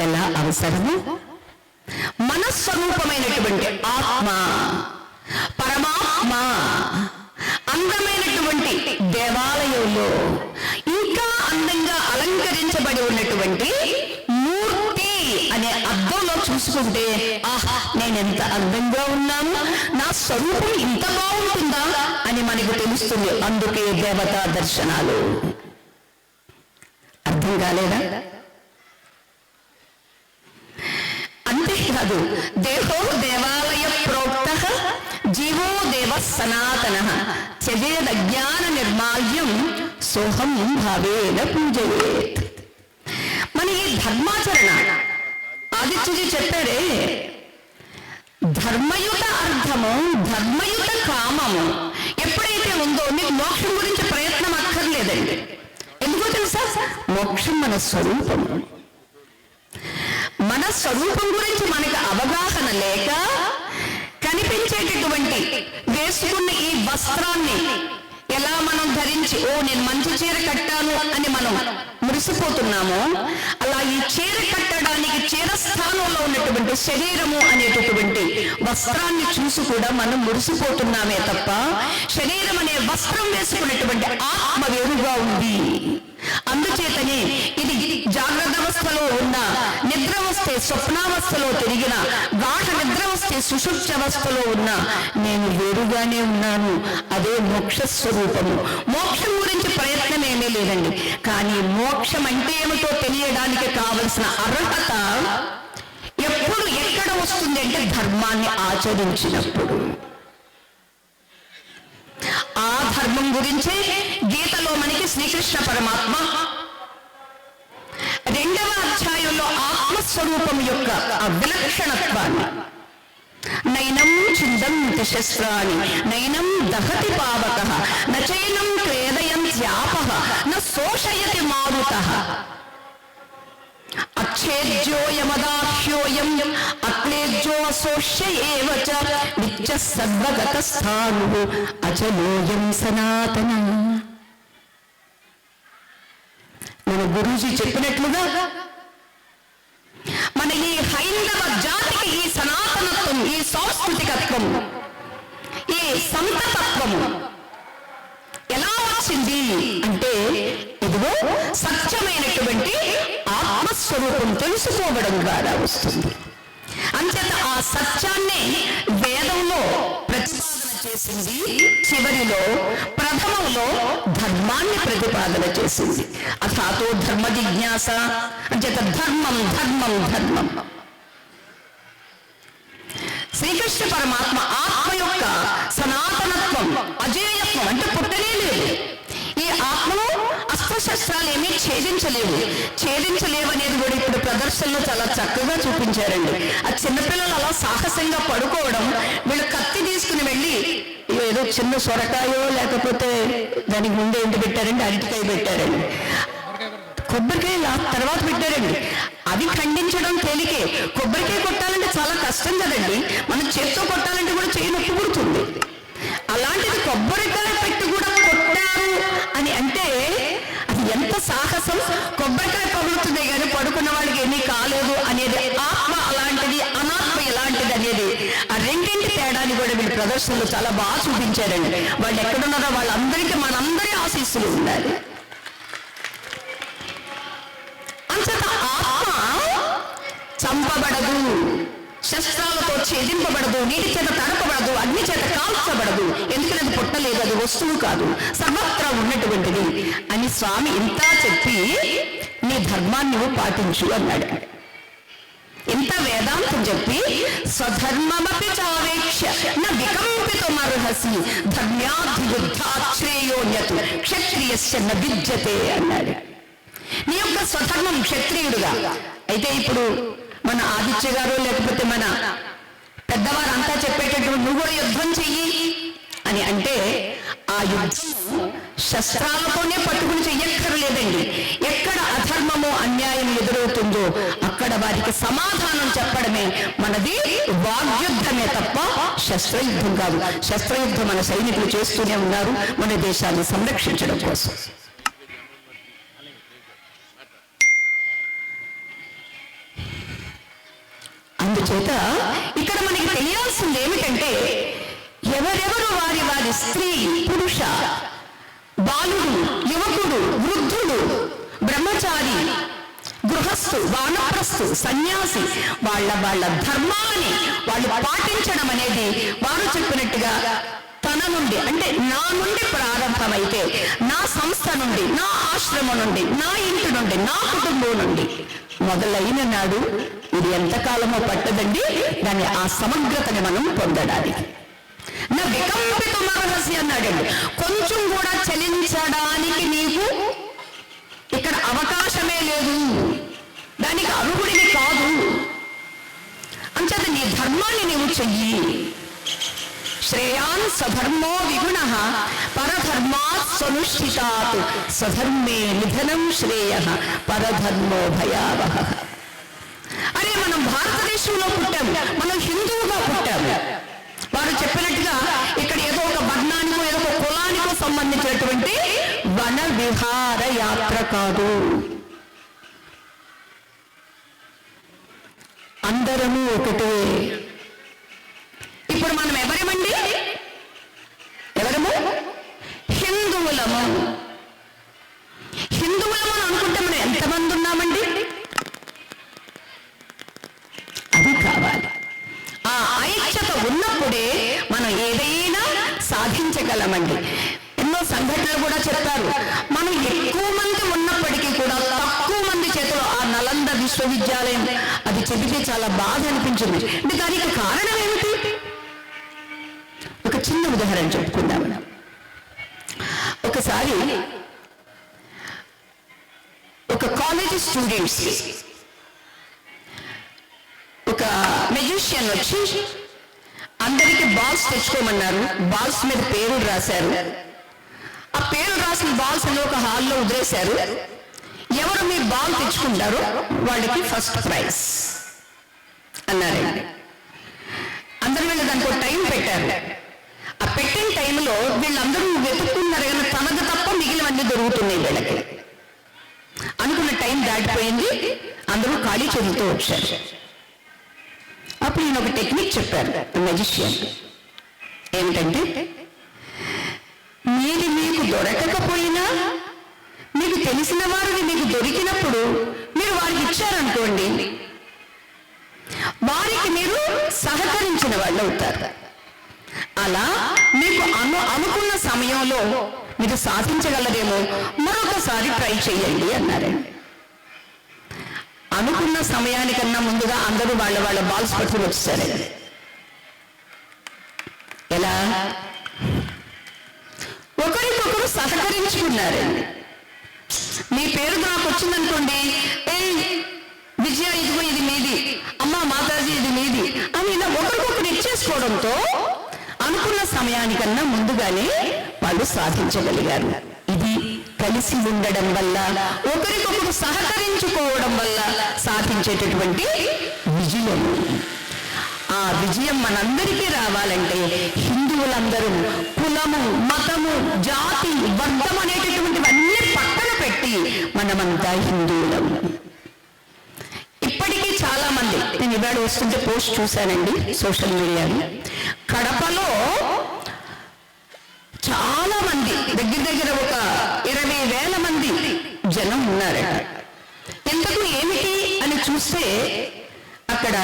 ఎలా అవసరము మనస్వరూపమైనటువంటి ఆత్మ పరమాత్మ అందమైనటువంటి దేవాలయంలో ఇంకా అందంగా అలంకరించబడి ఉన్నటువంటి మూర్తి అనే అర్థంలో చూసుకుంటే ఆహా నేను ఎంత అందంగా ఉన్నాను? నా స్వరూపం ఇంత బాగుంటుందా? అని మనకు తెలుస్తుంది. అందుకే దేవతా దర్శనాలు. అర్థం కాలేదా? అంతేకాదు దేహో దేవాలయ ప్రోక్త జీవో దేవ సనాతన. త్యజేద జ్ఞాన నిర్మాల్యం సోహం భావేన పూజయేత్. మన ఈ ధర్మాచరణ ఆదిత్యజీ చెప్పాడే ధర్మయుత అర్థము ధర్మయుత కామము ఎప్పుడైతే ఉందో మీకు మోక్షం గురించి ప్రయత్నం అక్కర్లేదండి. ఎందుకో తెలుసా? మోక్షం మన స్వరూపము. స్వరూపం గురించి మనకు అవగాహన లేక కనిపించేటటువంటి వేసుకున్న ఈ వస్త్రాన్ని ఎలా మనం ధరించి ఓ నేను మంచి చీర కట్టాను అని మనం మురిసిపోతున్నామో అలా ఈ చీర కట్టడానికి చీర స్థానంలో ఉన్నటువంటి శరీరము అనేటటువంటి వస్త్రాన్ని చూసి కూడా మనం మురిసిపోతున్నామే తప్ప శరీరం అనే వస్త్రం వేసుకున్నటువంటి ఆత్మ వేరుగా ఉంది. అందుచేతనే ఇది జాగ్రత్త అవస్థలో ఉన్న నిద్ర వస్తే స్వప్నావస్థలో తిరిగిన గాఢ నిద్ర వస్తే సుషుప్త్యవస్థలో ఉన్న నేను వేరుగానే ఉన్నాను. అదే మోక్ష స్వరూపము. మోక్షం గురించి ప్రయత్నం ఏమీ లేదండి. కానీ మోక్షం అంటే ఏమిటో తెలియడానికి కావలసిన అర్హత ఎప్పుడు ఎక్కడ వస్తుంది అంటే ధర్మాన్ని ఆచరించినప్పుడు. ఆ ధర్మం గురించే గీతలో మనకి శ్రీకృష్ణ పరమాత్మ రెండవ అధ్యాయంలో స్వరూపం యొక్క ఆ విలక్షణత్వాన్ని. నైనం చిందంతి శస్త్రాన్ని నైనం దహతి పావక నచైనం క్లేదయంత్యాప న శోషయతి మారుత. అచ్ఛేద్యోయమదాహ్యోయం అక్లేజ్యోశోష్యవ ఏవ చ నిత్య సర్వగత స్థాను అచలోయం సనాతన. మన గురూజీ చెప్పినట్లుగా మన ఈ హైందవ జాతికి ఈ సనాతనత్వం ఈ సాంస్కృతికత్వం ఈ సంతతత్వము ఎలా వచ్చింది అంటే ఇదిగో సత్యమైనటువంటి ఆత్మస్వరూపం తెలుసుకోవడం ద్వారా వస్తుంది. అంచేత ఆ సత్యాన్ని చేసింది? చివరిలో ప్రథమంలో ధర్మాన్ని ప్రతిపాదన చేసింది. అథాతో ధర్మ జిజ్ఞాస అంచేత ధర్మం ధర్మం ధర్మం. శ్రీకృష్ణ పరమాత్మ ఆత్మ యొక్క సనాతనత్వం అజేయత్వం అంటే పుట్టనే లేదు. అస్త్రశస్త్రాలు ఏమీ ఛేదించలేవు. ఛేదించలేవు అనేది కూడా ఇప్పుడు ప్రదర్శనలో చాలా చక్కగా చూపించారండి. ఆ చిన్నపిల్లలు అలా సాహసంగా పడుకోవడం వీళ్ళు కత్తి తీసుకుని వెళ్ళి ఏదో చిన్న సొరకాయో లేకపోతే దానికి ముందే ఏంటి పెట్టారండి? అరటికాయ పెట్టారండి. కొబ్బరికాయ తర్వాత పెట్టారండి. అది ఖండించడం తేలికే. కొబ్బరికాయ కొట్టాలంటే చాలా కష్టం కదండి. మనం చేత్తో కొట్టాలంటే కూడా చేయి నొప్పి పుడుతుంది. అలాంటిది కొబ్బరికాయ పెట్టి కూడా కొట్టారు అని అంటే సాహసం కొబ్బరికాయ పగులుతుంది కానీ పడుకున్న వాళ్ళకి ఏమీ కాలేదు అనేది ఆత్మ అలాంటిది అనాత్మ ఇలాంటిది అనేది. ఆ రెండింటి తేడాని కూడా వీళ్ళు ప్రదర్శనలో చాలా బాగా చూపించారండి. వాళ్ళు ఎక్కడున్నారో వాళ్ళందరికీ మనందరి ఆశీస్సులు ఉండాలి. అంతట ఆత్మ చంపబడదు. శస్త్రాలతో ఛేదింపబడదు నీటి చేత తడపబడదు అగ్ని చేత కాల్చబడదు. ఎందుకంటే అది పుట్టలేదు అది వస్తువు కాదు సర్వత్రా ఉన్నటువంటిది. అని స్వామి ఇంత చెప్పి నీ ధర్మాన్ని నువ్వు పాటించు అన్నాడు. ఇంత వేదాంతం చెప్పి స్వధర్మమపి చావేక్ష న వికంపితుమర్హసి ధర్మ్యాధియుద్ధాశ్రేయోన్యతు క్షత్రియస్య న విద్యతే అన్నాడు. నీ యొక్క స్వధర్మం క్షత్రియుడుగా. అయితే ఇప్పుడు మన ఆదిత్య గారు లేకపోతే మన పెద్దవారు అంతా చెప్పేటటువంటి నువ్వు కూడా యుద్ధం చెయ్యి అని అంటే ఆ యుద్ధం శస్త్రాలతోనే పట్టుకుని చెయ్యక్కర్లేదండి. ఎక్కడ అధర్మము అన్యాయం ఎదురవుతుందో అక్కడ వారికి సమాధానం చెప్పడమే మనది వాగ్యుద్ధమే తప్ప శస్త్రయుద్ధం కాదు. శస్త్రయుద్ధం మన సైనికులు చేస్తూనే ఉన్నారు మన దేశాన్ని సంరక్షించడం కోసం. అందుచేత ఇక్కడ మనకి తెలియాల్సింది ఏమిటంటే ఎవరెవరు వారి వారి స్త్రీ పురుష బాలుడు యువకుడు వృద్ధుడు బ్రహ్మచారి గృహస్థు వానప్రస్థు సన్యాసి వాళ్ళ వాళ్ళ ధర్మాన్ని వాళ్ళు పాటించడం అనేది వారు చెప్పినట్టుగా తన నుండి అంటే నా నుండి ప్రారంభమైతే నా సంస్థ నుండి నా ఆశ్రమం నుండి నా ఇంటి నుండి నా కుటుంబం నుండి మొదలైన నాడు ఇది ఎంతకాలమో పట్టదండి. దాని ఆ సమగ్రతని మనం పొందడానికి. నా వికంపిత మహర్షి అన్నాడండి. కొంచెం కూడా చలించడానికి నీకు ఇక్కడ అవకాశమే లేదు. దానికి అర్హుడిని కాదు. అంచేత నీ ధర్మాన్ని నీవు చెయ్యి. శ్రేయాన్ సధర్మో విగుణ పరధర్మాత్ సనుష్ఠితాత్ సధర్మే నిధనం శ్రేయ పరధర్మో భయావహ అరే మనం భారతదేశంలో పుట్టాము మనం హిందువుగా పుట్టాము వారు చెప్పినట్టుగా ఇక్కడ ఏదో ఒక వర్ణానికో ఏదో ఒక కులానికో సంబంధించినటువంటి వన విహార యాత్ర కాదు. అందరము ఒకటే. ఇప్పుడు మనం ఎవరి ఎవరమండి ఎవరము హిందువులము? హిందువులము అని అనుకుంటే మనం ఎంతమంది ఉన్నామండి? అది కావాలి. ఆ ఐక్యత ఉన్నప్పుడే మనం ఏదైనా సాధించగలమండి. ఎన్నో సంఘటనలు కూడా చెప్తారు మనం ఎక్కువ మంది ఉన్నప్పటికీ కూడా తక్కువ మంది చేతిలో ఆ నలంద విశ్వవిద్యాలయం. అది చెబితే చాలా బాధ అనిపించింది. అంటే దానికి కారణం ఏమిటి? చిన్న ఉదాహరణ చెప్పుకుందాం. ఒకసారి ఒక కాలేజీ స్టూడెంట్స్ ఒక మెజిషియన్ వచ్చి అందరికి బాల్స్ తెచ్చుకోమన్నారు. బాల్స్ మీద పేర్లు రాశారు. ఆ పేరు రాసిన బాల్స్ అని ఒక హాల్లో వదిలేశారు. ఎవరు మీ బాల్ తెచ్చుకుంటారో వాళ్ళకి ఫస్ట్ ప్రైజ్ అన్నారు. అందరూ మీద దానికి టైం పెట్టారు. ఆ పెట్టిన టైంలో వీళ్ళందరూ వెతుక్కున్నారు కానీ తనకు తప్ప మిగిలినవన్నీ దొరుకుతున్నాయి వీళ్ళకి. అనుకున్న టైం దాటిపోయింది. అందరూ ఖాళీ చేతులతో వచ్చారు. అప్పుడు నేను ఒక టెక్నిక్ చెప్పారు మెజిషియన్ ఏమిటంటే మీరు మీకు దొరకకపోయినా మీకు తెలిసిన వారిని మీకు దొరికినప్పుడు మీరు వారికి ఇచ్చారనుకోండి వారికి మీరు సహకరించిన వాళ్ళు అవుతారు. అలా మీకు అను అనుకున్న సమయంలో మీరు సాధించగలరేమో మరొకసారి ట్రై చేయండి అన్నారండి అనుకున్న సమయానికన్నా ముందుగా అందరూ వాళ్ళ వాళ్ళ బాల్స్ పట్టుకుని వచ్చారండి ఎలా? ఒకరికొకరు సహకరించుకున్నారండి మీ పేరు నాకు వచ్చిందనుకోండి ఏ విజయ ఇదిగో ఇది మీది. అమ్మ మాతాజీ ఇది మీది. అని ఇలా ఒకరికొకరు ఇచ్చేసుకోవడంతో సమయానికన్నా ముందుగానే వాళ్ళు సాధించగలిగారు. ఇది కలిసి ఉండడం వల్ల ఒకరికొకరు సహకరించుకోవడం వల్ల సాధించేటటువంటి విజయం. ఆ విజయం మనందరికీ రావాలంటే హిందువులందరూ కులము మతము జాతి వర్గం అనేటటువంటివన్నీ పక్కన పెట్టి మనమంతా హిందువులం. ఇప్పటికీ చాలా మంది నేను ఇవాళ వస్తుంటే పోస్ట్ చూశానండి సోషల్ మీడియాలో. కడపలో చాలా మంది. దగ్గర దగ్గర ఒక ఇరవై వేల మంది జనం ఉన్నారట. ఎందుకు ఏమిటి అని చూస్తే అక్కడ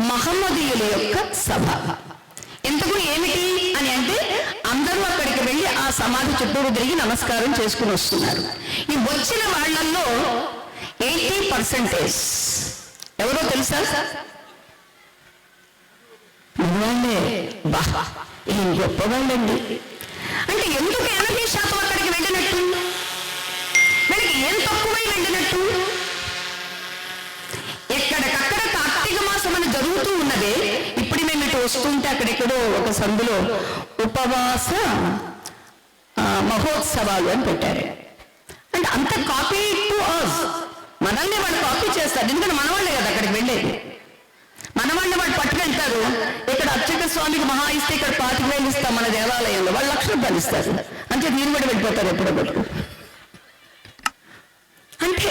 మహమ్మదీయుల యొక్క సభ. ఎందుకు ఏమిటి అని అంటే అందరూ అక్కడికి వెళ్ళి ఆ సమాధి చుట్టూరు తిరిగి నమస్కారం చేసుకుని వస్తున్నారు. ఈ వచ్చిన వాళ్ళల్లో ఎయిటీ పర్సెంటేజ్. ఎవరో తెలుసా? వాళ్ళే ఏం గొప్పవాళ్ళండి అంటే ఎందుకు ఎనభై శాతం అక్కడికి వెళ్ళినట్టు? వీళ్ళకి ఏం తక్కువై వెళ్ళినట్టు? ఎక్కడికక్కడ కార్తీక మాసం అని జరుగుతూ ఉన్నదే. ఇప్పుడు మేము ఇటు వస్తుంటే అక్కడెక్కడో ఒక సందులో ఉపవాస మహోత్సవాలు అని పెట్టారు. అంటే అంత కాపీ టు అస్ మనల్ని వాళ్ళు కాపీ చేస్తారు. ఎందుకంటే మనవాళ్ళే కదా అక్కడికి వెళ్ళేది. మనవాళ్ళని వాళ్ళు పట్టుకెళ్తారు. ఇక్కడ అర్చక స్వామికి మహా ఇస్తే ఇక్కడ పాతిక వేలు ఇస్తాం మన దేవాలయంలో. వాళ్ళు లక్ష రూపాయలు ఇస్తారు. అంటే మీరు కూడా వెళ్ళిపోతారు ఎప్పుడప్పుడు అంటే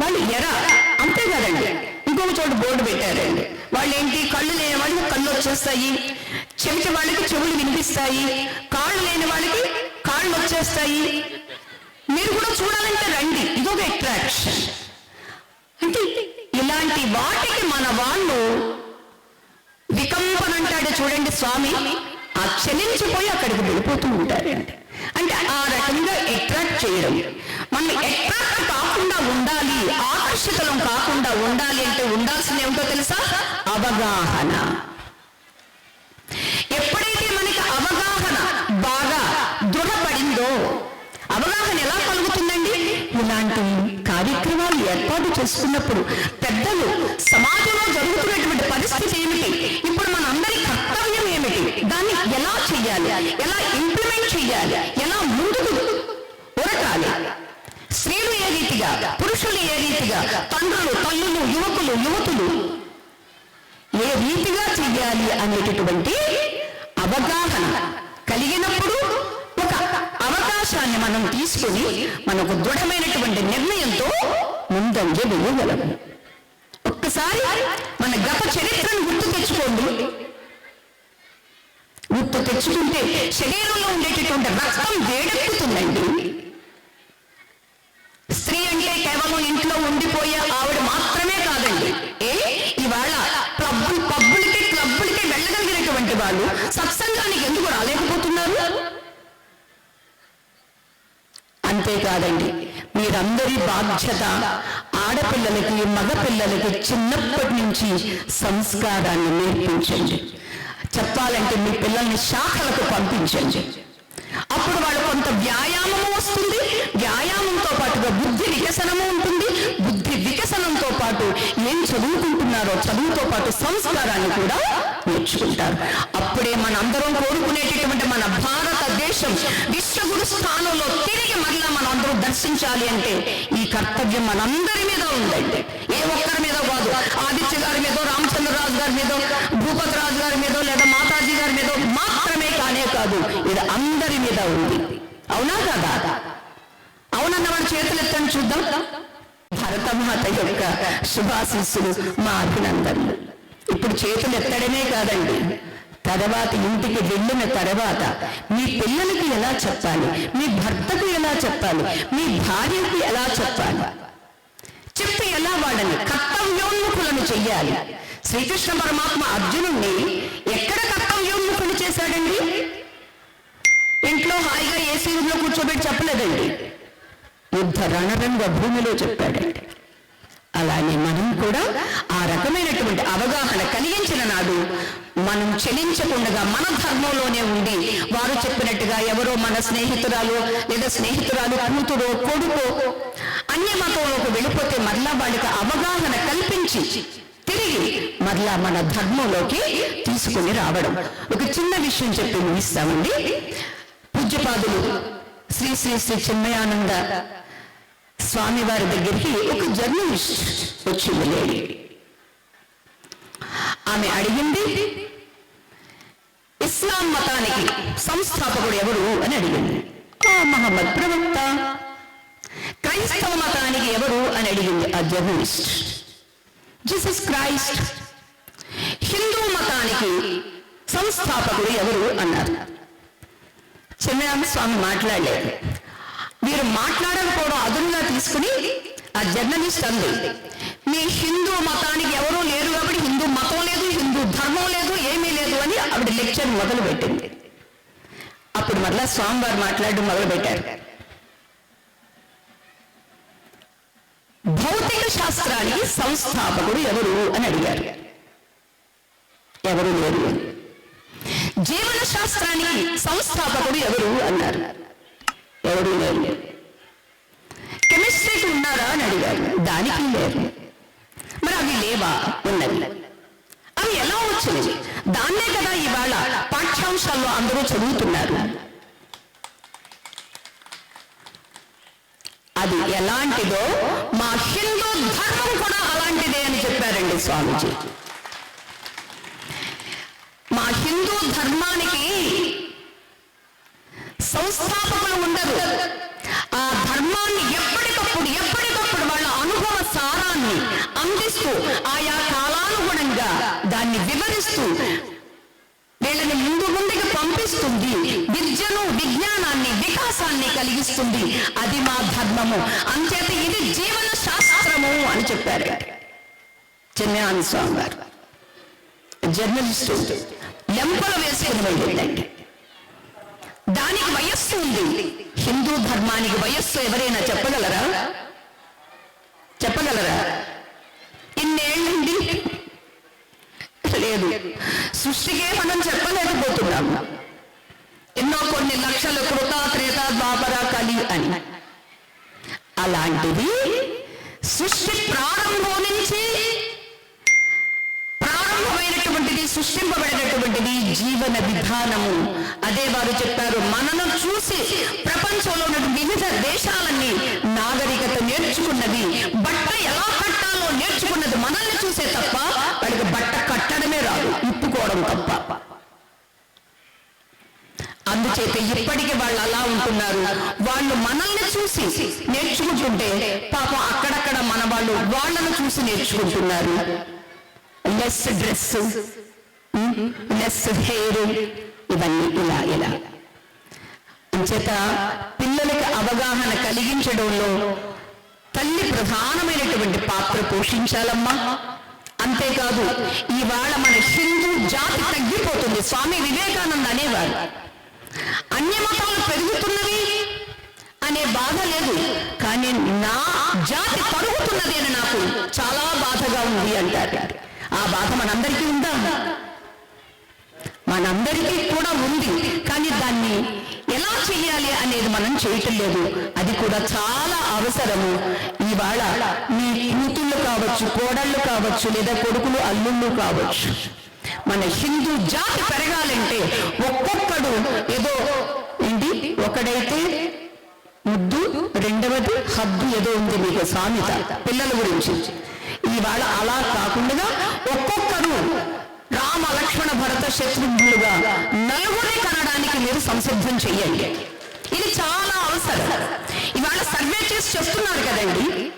వాళ్ళు ఎరా అంతే కదండి. ఇంకొక చోట బోర్డు పెట్టారండి. వాళ్ళు ఏంటి కళ్ళు లేని వాళ్ళకి కళ్ళు వచ్చేస్తాయి. చెవిటి వాళ్ళకి చెవులు వినిపిస్తాయి. కాళ్ళు లేని వాళ్ళకి కాళ్ళు వచ్చేస్తాయి. మీరు కూడా చూడాలంటే రండి. ఇదొక అట్రాక్షన్ ఇలాంటి వాటికి మన వాళ్ళు వికంపన అంటాడు చూడండి స్వామి. ఆ చలించిపోయి అక్కడికి వెళ్ళిపోతూ ఉంటారండి అంటే ఆ రకంగా అట్రాక్ట్ చేయడం. మనం అట్రాక్ట్ కాకుండా ఉండాలి ఆకర్షితులం కాకుండా ఉండాలి అంటే ఉండాల్సింది ఏమిటో తెలుసా? అవగాహన. ఎప్పుడైతే మనకి అవగాహన బాగా దృఢపడిందో అవగాహన ఎలా కలుగుతుందండి? ఇలాంటి కార్యక్రమాలు ఏర్పాటు చేసుకున్నప్పుడు పెద్దలు సమాజంలో జరుగుతున్నటువంటి పరిస్థితి ఏమిటి? ఇప్పుడు మన అందరి కర్తవ్యం ఏమిటి? దాన్ని ఎలా చెయ్యాలి? ఎలా ఇంప్లిమెంట్ చెయ్యాలి? ఎలా ముందుకు ఉరకాలి స్త్రీలు ఏ రీతిగా పురుషులు ఏ రీతిగా తండ్రులు తల్లులు యువకులు యువతులు ఏ రీతిగా చెయ్యాలి అనేటటువంటి అవగాహన కలిగినప్పుడు అవకాశాన్ని మనం తీసుకుని మనకు దృఢమైనటువంటి నిర్ణయంతో ముందంజ వేయగలము ఒక్కసారి మన గత చరిత్రను గుర్తు తెచ్చుకోండి. గుర్తు తెచ్చుకుంటే శరీరంలో ఉండేటటువంటి రక్తం వేడెక్కుతుందండి. స్త్రీ అంటే కేవలం ఇంట్లో ఉండిపోయే ఆవిడ మాత్రమే కాదండి. ఏ? ఇవాళ క్లబ్బులు పబ్బులకి క్లబ్బులకి వెళ్ళగలిగినటువంటి వాళ్ళు సత్సంగానికి ఎందుకు రాలేకపోతున్నారు? అంతేకాదండి మీరందరి బాధ్యత ఆడపిల్లలకి మగపిల్లలకి చిన్నప్పటి నుంచి సంస్కారాన్ని నేర్పించండి. చెప్పాలంటే మీ పిల్లల్ని శాఖలకు పంపించండి. అప్పుడు వాళ్ళు కొంత వ్యాయామము వస్తుంది. వ్యాయామంతో పాటుగా బుద్ధి వికసనము ఉంటుంది. బుద్ధి వికసనంతో పాటు ఏం చదువుకుంటున్నారో చదువుతో పాటు సంస్కారాన్ని కూడా నేర్చుకుంటారు. అప్పుడే మనందరం కోరుకునేటటువంటి మన భారతదేశం విశ్వగురు స్థానంలో తిరిగి మరలా మనం అందరం దర్శించాలి అంటే ఈ కర్తవ్యం మనందరి మీద ఉందండి. ఏ ఒక్కరి మీద కాదు. ఆదిత్య గారి మీద రామచంద్రరాజు గారి మీద భూపత్ రాజు గారి మీద లేదా మాతాజీ గారి మీద మాత్రమే కానే కాదు. ఇది అందరి మీద ఉంది. అవునా కదా? అవునన్న వాడు చేతులు ఎత్తండి చూద్దాం. భరతమాత యొక్క శుభాశిస్సులు మా అభినందనలు. ఇప్పుడు చేతులు ఎత్తడమే కాదండి. తర్వాత ఇంటికి వెళ్ళిన తర్వాత మీ పిల్లలకి ఎలా చెప్పాలి? మీ భర్తకు ఎలా చెప్పాలి? మీ భార్యకు ఎలా చెప్పాలి? చెప్పి ఎలా వాడని కర్తవ్యోన్ముఖులను చెయ్యాలి. శ్రీకృష్ణ పరమాత్మ అర్జునుణ్ణి ఎక్కడ కర్తవ్యోన్ముఖులు చేశాడండి? ఇంట్లో హాయిగా ఏసీ రూమ్లో కూర్చోబెట్టి చెప్పలేదండి. యుద్ధ రణరంగ భూమిలో చెప్పాడండి అలానే మనం కూడా ఆ రకమైనటువంటి అవగాహన కలిగించిన నాడు మనం చెలించకుండా మన ధర్మంలోనే ఉండి వారు చెప్పినట్టుగా ఎవరో మన స్నేహితురాలు లేదా స్నేహితురాలు అమ్ముతుడో కొడుకో అన్య మతంలోకి వెళ్ళిపోతే మరలా వాళ్ళకి అవగాహన కల్పించి తిరిగి మరలా మన ధర్మంలోకి తీసుకుని రావడం. ఒక చిన్న విషయం చెప్పి ముగిస్తామండి. పూజ్యపాదులు శ్రీ శ్రీ శ్రీ చిన్మయానంద స్వామి వారి దగ్గరికి ఒక జర్నలిస్ట్ వచ్చింది లేడీ ఆమె అడిగింది ఇస్లాం మతానికి సంస్థాపకుడు ఎవరు? అని అడిగింది. ఆ మహమ్మద్ ప్రవక్త. క్రైస్తవ మతానికి ఎవరు? అని అడిగింది ఆ జర్నలిస్ట్. Jesus Christ. హిందూ మతానికి సంస్థాపకుడు ఎవరు? అన్నారు. చిన్నరామ స్వామి మాట్లాడలేదు. మీరు మాట్లాడకపోవడం అదునుగా తీసుకుని ఆ జర్నలిస్ట్ అంది మీ హిందూ మతానికి ఎవరూ లేరు కాబట్టి హిందూ మతం లేదు హిందూ ధర్మం లేదు ఏమీ లేదు అని ఆవిడ లెక్చర్ మొదలు పెట్టింది అప్పుడు మరలా స్వామివారు మాట్లాడడం మొదలు పెట్టారు భౌతిక శాస్త్రానికి సంస్థాపకుడు ఎవరు? అని అడిగారు. ఎవరు లేరు. అని జీవన శాస్త్రాన్ని సంస్థాపకుడు ఎవరు అన్నారు? ఎవరు లేరు. కెమిస్ట్రీకి ఉన్నారా అని అడిగారు. దానికి లేరు. మరి అవి లేవా? ఉన్నవి అవి ఎలా వచ్చినవి? దాన్నే కదా ఇవాళ పాఠ్యాంశాల్లో అందరూ చదువుతున్నారు. అది ఎలాంటిదో మా హిందూ ధర్మం కూడా అలాంటిదే అని చెప్పారండి స్వామీజీ. హిందూ ధర్మానికి సంస్థాపకులు ఉండరు. ఆ ధర్మాన్ని ఎప్పటికప్పుడు ఎప్పటికప్పుడు వాళ్ళ అనుభవ సారాన్ని అందిస్తూ ఆయా కాలానుగుణంగా దాన్ని వివరిస్తూ వీళ్ళని ముందు ముందుకు పంపిస్తుంది. విద్యను విజ్ఞానాన్ని వికాసాన్ని కలిగిస్తుంది. అది మా ధర్మము. అంచేత ఇది జీవన శాస్త్రము అని చెప్పారు. చిన్నాని స్వామి గారు జర్నలిస్ట్ లెంపల వేసుకుని వెళ్ళిందండి దానికి వయస్సు ఉంది. హిందూ ధర్మానికి వయస్సు ఎవరైనా చెప్పగలరా? చెప్పగలరా? ఇన్నేళ్ళండి లేదు. సృష్టికే మనం చెప్పలేకపోతున్నాము. ఎన్నో కొన్ని లక్షల కృత త్రేత ద్వాపర కలి అని. అలాంటిది సృష్టి ప్రారంభం నుంచి ప్రారంభమైనటువంటిది సృష్టింపబడినటువంటిది జీవన విధానము. అదే వారు చెప్పారు మనను చూసి ప్రపంచంలో ఉన్న వివిధ దేశాలన్నీ నాగరికత నేర్చుకున్నది. బట్ట ఎలా కట్టాలో నేర్చుకున్నది మనల్ని చూసే తప్ప వాడికి బట్ట కట్టడమే రాదు ఇప్పుకోవడం తప్ప. అందుచేత ఇప్పటికీ వాళ్ళు అలా ఉంటున్నారు. వాళ్ళు మనల్ని చూసి నేర్చుకుంటుంటే పాపం అక్కడక్కడ మన వాళ్ళు వాళ్ళను చూసి నేర్చుకుంటున్నారు. లెస్ డ్రెస్ లెస్ హెయిర్ ఇవన్నీ ఇలా ఇలా అంచేత పిల్లలకి అవగాహన కలిగించడంలో తల్లి ప్రధానమైనటువంటి పాత్ర పోషించాలమ్మా. అంతేకాదు ఇవాళ మన హిందూ జాతి తగ్గిపోతుంది. స్వామి వివేకానంద అనేవారు. అన్యమతాలు పెరుగుతున్నవి అనే బాధ లేదు. కానీ నా జాతి పరుగుతున్నది అని నాకు చాలా బాధగా ఉంది అంటారు. ఆ బాధ మనందరికీ ఉందా? మనందరికీ కూడా ఉంది. కానీ దాన్ని ఎలా చేయాలి అనేది మనం చేయటం లేదు. అది కూడా చాలా అవసరము. ఇవాళ మీ కూతుళ్ళు కావచ్చు కోడళ్ళు కావచ్చు లేదా కొడుకులు అల్లుళ్ళు కావచ్చు. మన హిందూ జాతి పెరగాలంటే ఒక్కొక్కడు ఏదో ఏంటి? ఒకడైతే ముద్దు రెండవది హద్దు ఏదో ఉంది మీకు సామెత పిల్లల గురించి. ఇవాళ అలా కాకుండా ఒక్కొక్కరు రామ లక్ష్మణ భరత శత్రుఘ్నులుగా నలుగురిని కనడానికి మీరు సంసిద్ధం చెయ్యండి. ఇది చాలా అవసరం. ఇవాళ సర్వే చేసి చెప్తున్నారు కదండి.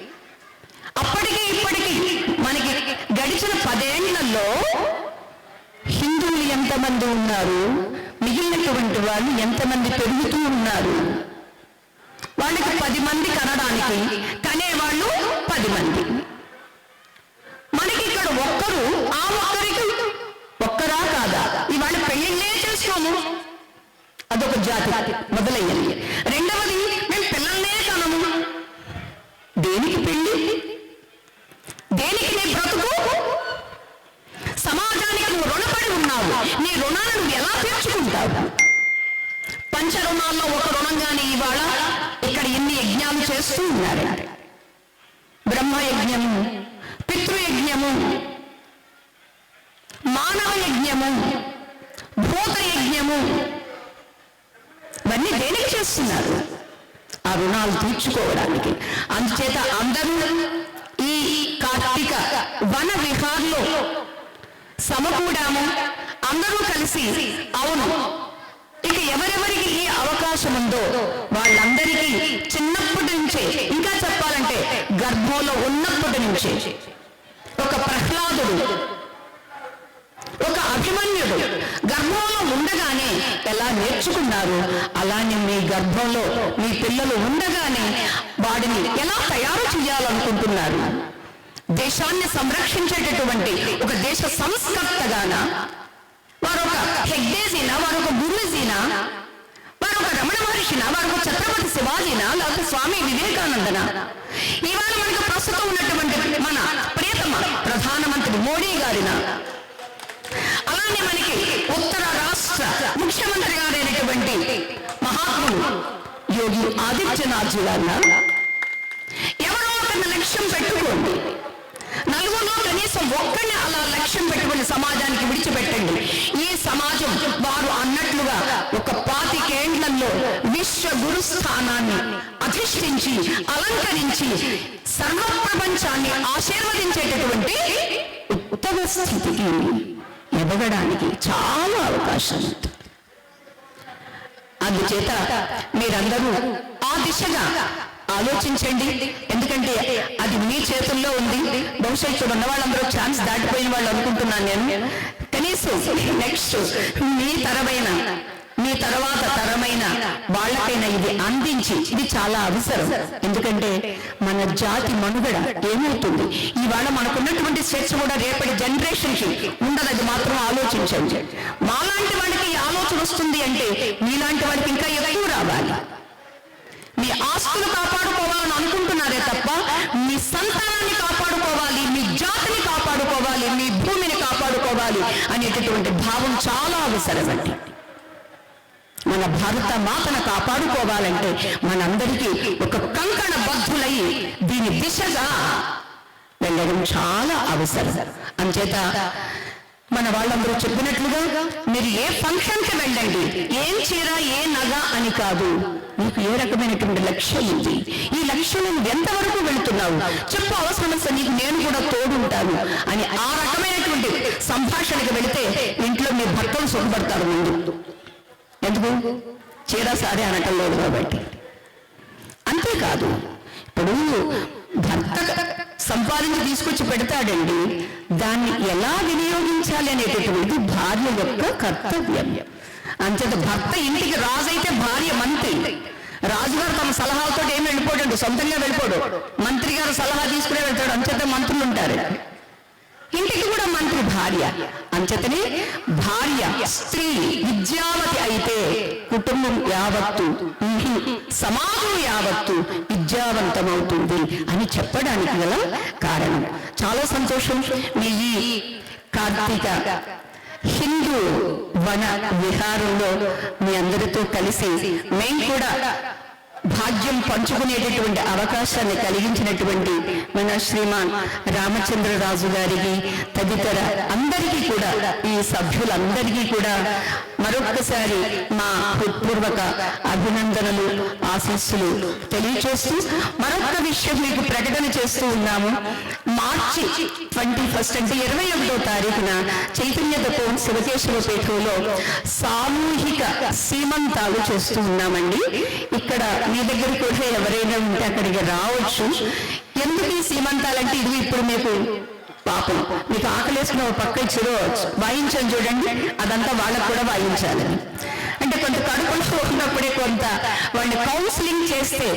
అప్పటికి ఇప్పటికి మనకి గడిచిన పదేళ్ళలో హిందువులు ఎంతమంది ఉన్నారు? మిగిలినటువంటి వాళ్ళు ఎంతమంది పెరుగుతూ ఉన్నారు? వాళ్ళకి పది మంది కనడానికి కనేవాళ్ళు పది మంది. మనకి ఇక్కడ ఒక్కరు ఆ ఒక్కరికి ఒక్కరా కాదా? ఇవాళ పెళ్ళిళ్ళే చేసుకోము అదొక జాతి మొదలయ్యింది. రెండవది మేము పిల్లల్నే కనము. దేనికి పెళ్ళి దేనికి నీ బ్రతుకు? సమాజానికి నువ్వు రుణపడి ఉన్నావు. నీ రుణాలను నువ్వు ఎలా తీర్చుకుంటావు? పంచ రుణాల్లో ఒక రుణంగానే ఇవాళ ఇక్కడ ఇన్ని యజ్ఞాలు చేస్తూ ఉన్నారు. బ్రహ్మ యజ్ఞము మానవ యజ్ఞము భూత యజ్ఞము ఇవన్నీ దేనికి చేస్తున్నారు? ఆ రుణాలు తీర్చుకోవడానికి. అందుచేత అందరూ ఈ కార్తీక వన విహార్లో సమకూడాము. అందరూ కలిసి అవును ఇక ఎవరెవరికి ఈ అవకాశం ఉందో వాళ్ళందరికీ చిన్నప్పటి నుంచే ఇంకా చెప్పాలంటే గర్భంలో ఉన్నప్పటి నుంచే ఒక ప్రహ్లాదుడు ఒక అభిమన్యుడు. గర్భంలో ఉండగానే ఎలా నేర్చుకున్నారు? అలానే మీ గర్భంలో మీ పిల్లలు ఉండగానే వాడిని ఎలా తయారు చేయాలనుకుంటున్నారు? దేశాన్ని సంరక్షించేటటువంటి ఒక దేశ సంస్కర్తగాన? వారు ఒక హెగ్డేజీనా? వారు ఒక గురుజీనా? మరొక రమణ మహర్షిన మరొక ఛత్రపతి శివాజీన లేకపోతే స్వామి వివేకానందన. ఇవాళ మనకు ప్రస్తుతం ఉన్నటువంటి మన ప్రియతమ ప్రధానమంత్రి మోడీ గారిన. అలానే మనకి ఉత్తర రాష్ట్ర ముఖ్యమంత్రి గారైనటువంటి మహాత్ముడు యోగి ఆదిత్యనాథ్ గారిన. ఎవరో ఒకరిని లక్ష్యం పెట్టుకోండి. నలుగురిలో కనీసం ఒక్కడిని అలా లక్ష్యం పెట్టుకుని సమాజానికి విడిచిపెట్టండి. ఈ సమాజం వారు అన్నట్లుగా ఒక విశ్వ గురు స్థానాన్ని అధిష్ఠించి అలంకరించి సర్వ ప్రపంచాన్ని ఆశీర్వదించేటటువంటి ఉత్తమ స్థితికి ఎదగడానికి చాలా అవకాశం అందుచేత మీరందరూ ఆ దిశగా ఆలోచించండి. ఎందుకంటే ఎందుకంటే అది మీ చేతుల్లో ఉంది. బహుశా ఇక్కడ ఉన్న వాళ్ళందరూ ఛాన్స్ దాటిపోయిన వాళ్ళు అనుకుంటున్నాను నేను. కనీసం నెక్స్ట్ మీ తరమైన మీ తర్వాత తరమైన వాళ్ళకైనా ఇది అందించి ఇది చాలా అవసరం. ఎందుకంటే మన జాతి మనుగడ ఏమవుతుంది? ఇవాళ మనకున్నటువంటి స్వేచ్ఛ కూడా రేపటి జనరేషన్కి ఉండదు అది మాత్రం ఆలోచించండి. మాలాంటి వాళ్ళకి ఈ ఆలోచన వస్తుంది అంటే మీలాంటి వాళ్ళకి ఇంకా ఎక్కువ రావాలి. మీ ఆస్తులు కాపాడుకోవాలని అనుకుంటున్నారే తప్ప మీ సంతానాన్ని కాపాడుకోవాలి మీ జాతిని కాపాడుకోవాలి మీ భూమిని కాపాడుకోవాలి అనేటటువంటి భావం చాలా అవసరం అండి భారత మాతను కాపాడుకోవాలంటే మనందరికీ ఒక కంకణ బద్ధులై దీని దిశగా వెళ్ళడం చాలా అవసరం. అంచేత మన వాళ్ళందరూ చెప్పినట్లుగా మీరు ఏ ఫంక్షన్కి వెళ్ళండి ఏం చీర ఏ నగ అని కాదు నీకు ఏ రకమైనటువంటి లక్ష్యం ఉంది? ఈ లక్ష్యం ఎంతవరకు వెళుతున్నావు? చెప్పు అవసరం సార్ నీకు నేను కూడా తోడు ఉంటాను అని ఆ రకమైనటువంటి సంభాషణకి వెళితే ఇంట్లో మీ భర్తలు సుఖపడతారు ముందు. ఎందుకు? చీర సారీ అనటం లేదు కాబట్టి. అంతేకాదు ఇప్పుడు భర్త సంపాదించి తీసుకొచ్చి పెడతాడండి దాన్ని ఎలా వినియోగించాలి అనేటటువంటిది భార్య యొక్క కర్తవ్యం. అంతేత భర్త ఇంటికి రాజైతే భార్య మంత్రి. రాజుగారు తమ సలహాలతో ఏం వెళ్ళిపోడండి? సొంతంగా వెళ్ళిపోడు. మంత్రి గారు సలహా తీసుకునే వెళ్తాడు. అంతేత మంత్రులు ఉంటారు. ఇంటికి కూడా మంత్రి భార్య. అంచేతనే భార్య స్త్రీ విద్యావతి అయితే కుటుంబం యావత్తు సమాజం యావత్తు విద్యావంతమవుతుంది అని చెప్పడానికి గల కారణం. చాలా సంతోషం. మీ ఈ కార్తీక హిందూ వన విహారంలో మీ అందరితో కలిసి మేము కూడా భాగ్యం పంచుకునేటటువంటి అవకాశాన్ని కలిగించినటువంటి మన శ్రీమాన్ రామచంద్రరాజు గారికి తదితర అందరికీ కూడా ఈ సభ్యులందరికీ కూడా మరొకసారి మా హృత్పూర్వక అభినందనలు ఆశీస్సులు తెలియచేస్తూ మరొక విషయం మీకు ప్రకటన చేస్తూ ఉన్నాము. మార్చి ట్వంటీ ఫస్ట్ అంటే ఇరవై ఒకటో తారీఖున చైతన్య దపం శివకేశవ పీఠంలో సామూహిక సీమంతాలు చేస్తూ ఉన్నామండి. ఇక్కడ మీ దగ్గర కూడా ఎవరైనా ఉంటే అక్కడికి రావచ్చు. ఎందుకు ఈ సీమంతాలంటే ఇది ఇప్పుడు మీకు పాపం. మీకు ఆకలేసిన ఒక పక్క ఇచ్చిరో వాయించని చూడండి. అదంతా వాళ్ళకు కూడా వాయించాలి. అంటే కొంత కడుపులో ఉన్నప్పుడే కొంత వాళ్ళని కౌన్సిలింగ్ చేస్తే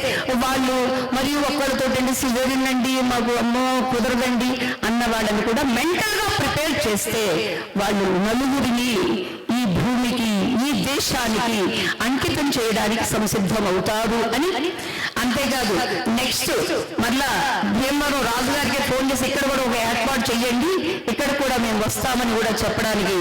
వాళ్ళు మరియు ఒక్కరితో సిజరిన్ అండి మాకు అమ్మో కుదరదండి అన్న వాళ్ళని కూడా మెంటల్గా ప్రిపేర్ చేస్తే వాళ్ళు నలుగురిని ఈ భూమికి ఉద్దేశానికి అంకితం చేయడానికి సంసిద్ధం అవుతారు అని? అంతేకాదు నెక్స్ట్ మళ్ళా భీమవరం రాజుగారికి ఫోన్ చేసి ఇక్కడ కూడా ఒక ఏర్పాటు చెయ్యండి ఇక్కడ కూడా మేము వస్తామని కూడా చెప్పడానికి